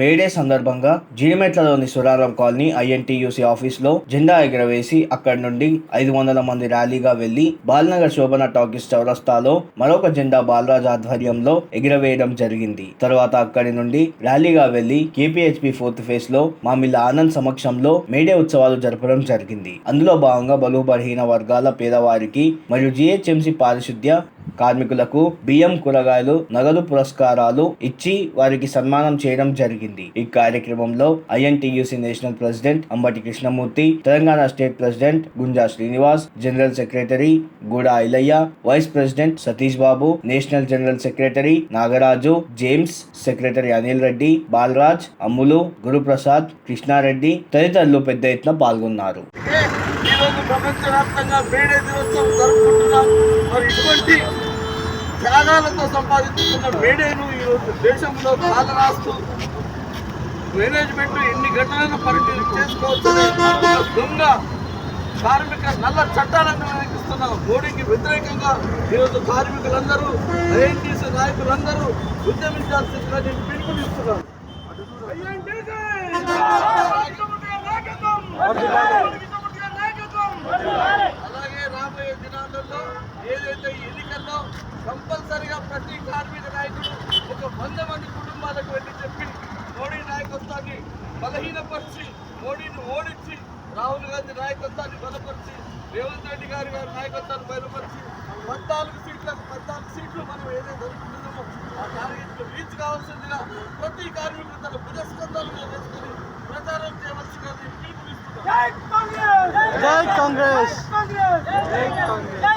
May Day సందర్భంగా జీడిమెట్లలోని Suraram colony INTUC ఆఫీస్లో జెండా ఎగరవేసి అక్కడి నుండి ఐదు వందల మంది ర్యాలీగా వెళ్ళి బాల్నగర్ శోభన టాకీస్ చౌరస్తాలో మరొక జెండా బాలరాజ్ ఆధ్వర్యంలో ఎగరవేయడం జరిగింది. తర్వాత అక్కడి నుండి ర్యాలీగా వెళ్ళి కేపీహెచ్పి ఫోర్త్ ఫేజ్లో మామిల్ల ఆనంద్ సమక్షంలో మేడే ఉత్సవాలు జరపడం జరిగింది. అందులో భాగంగా బలుబలహీన వర్గాల పేదవారికి మరియు జీహెచ్ఎంసీ పారిశుద్ధ్య కార్మికులకు బియ్యం కూరగాయలు నగదు పురస్కారాలు ఇచ్చి వారికి సన్మానం చేయడం జరిగింది. ఈ కార్యక్రమంలో INTUC national president Ambati Krishnamurthy Telangana state president Gunja Srinivas general secretary Guda Ailaiah vice president Satish Babu national general secretary Nagaraju James secretary Anil Reddy Balaraj Ammulu Guruprasad Krishnareddy తదితరులు పెద్ద ఎత్తున పాల్గొన్నారు. ఈరోజు ప్రపంచవ్యాప్తంగా మేడే దినోత్సవం జరుపుకుంటున్నాం. మరి ఇటువంటి త్యాగాలతో సంపాదించుకున్న మేడేను ఈరోజు దేశంలో కాలరాస్తూ. మేనేజ్మెంట్ ఎన్ని ఘటనలను పరిచయం చేసుకోవచ్చు దొంగ కార్మిక నల్ల చట్టాలను వ్యతిరేకిస్తున్న మోడీకి వ్యతిరేకంగా ఈరోజు కార్మికులందరూ ఐఎన్టీసీ నాయకులందరూ ఉద్యమించాల్సిందిగా నేను పిలుపునిస్తున్నాను కంపల్సరిగా ప్రతి కార్మిక నాయకుడు ఒక వంద మంది కుటుంబాలకు వెళ్ళి చెప్పి మోడీ నాయకత్వాన్ని బలహీనపరిచి మోడీని ఓడించి రాహుల్ గాంధీ నాయకత్వాన్ని బలపరిచి రేవంత్ రెడ్డి గారి గారి నాయకత్వాన్ని బలపరిచి పద్నాలుగు సీట్లకు పద్నాలుగు సీట్లు మనం ఏదైతే అనుకుంటున్నామో ఆ టార్గెట్ రీచ్ కావాల్సిందిగా ప్రతి కార్మికుడు తన పురస్కందాలుగా వేసుకొని ప్రచారం పిలుపునిస్తున్నాను. జై కాంగ్రెస్! జై కాంగ్రెస్! జై కాంగ్రెస్! జై